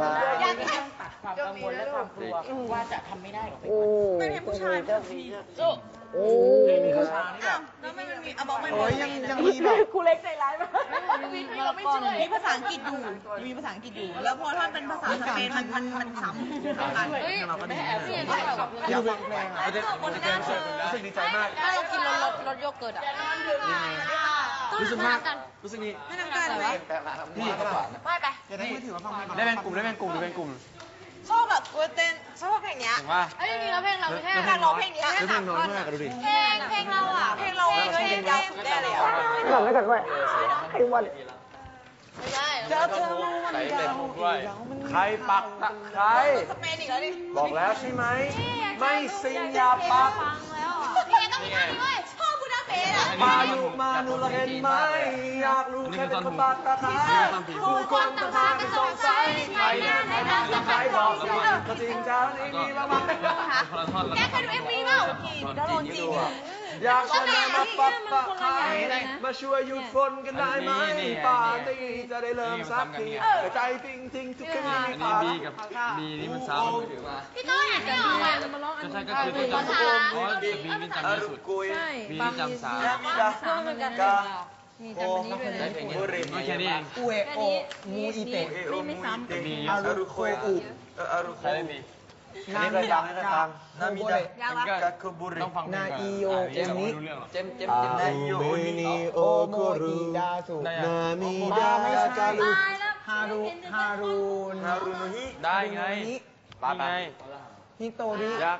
ครับยากตัดความกังวลและความกลัวว่าจะทำไม่ได้ออกไปโอ้เป็นเพลงผู้ชายไม่ใช่พี่โอ้ชานี่แบบแล้วไม่มันมีอะบอกไม่โอ้ยยังยังมีแบบ ครูเล็กใจร้ายมากมีเราไม่ช่วยมีภาษาอังกฤษอยู่มีภาษาอังกฤษอยู่ แล้วพอถ้าเป็นภาษาสเปนมันมันมันซ้ำกันเฮ้ยแม่แอบเนี่ยอยากฟังเพลงอะเจอคนหน้าเธอรู้สึกดีใจมาก ถ้าเรากินรสรสรสโยเกิร์ตอะ รู้สึกมาก รู้สึกดีไม่ทำการเลยพี่ไม่ไปจะได้มือถือมาฟังเพลงได้เป็นกลุ่มได้เป็นกลุ่มได้เป็นกลุ่มชอบแบบกูเต้นชอบเพลงเนี้ยถึงว่าเอ้ยจริงๆแล้วเพลงเราไม่ใช่อยากร้องเพลงนี้แล้วเพลงน้อยมากอะดูดิเพลงเพลงเราอะเพลงเราเพลงยาวสุดได้เลยอะหลังไม่กันด้วยไอ้วันไม่ใช่เจอเธอวันเก่าใครปักตะไคร้สเปนอีกแล้วดิบอกแล้วใช่ไหมไม่สิงอย่าปักฟังแล้วอะเพลงต้องมีท่านี้เว้ยชอบบูดาเป สอะมาอยู่มาหนูละเห็นไหมอยากรู้แค่เป็นคนปักตะไคร้ผู้คนต่างพาไปสงสัยใครแนะใครนะใครบอกสิก็จริงจังนี่มีบ้างไหมแกเคยดูเอ็มวีเปล่าแล้วโดนจริงอยากชวนนายมาปักตะไครมาช่วยหยุดฝนกันได้ไหมป่าตีจะได้เริ่มสักทีใจติ้งทิ้งทุกคืนมีขาดบีกับบีนี่มันซ้ำพี่ต้นอ่านไม่ออ กอะก็ใช่ก็คือตัวจำเพราะว่าบีนี่จำเยอะสุดกุยบีนี่จำสามกาเหมือนกันกานี่จำอันนี้ด้วยนะบุริก็แค่นี้เอง อุเอโอมูอิเตะเอโอมุยเตบีอารุโคอุอารุโคใช่ไหมบีนามิดะกานามิดะยาวก็กาคุบุริต้องฟังเพลงก่อนนาอิโยอ่านเอ็มนี้ไม่รู้เรื่องหรอก เจมเจมเจมนาโยนิโอโอโคโมรุอิดาสุได้นามิบาดะไม่ใช่กาลุฮารุฮารุนฮารุโนฮิได้ไงนี่นี่ไง ฮิโตริอยาก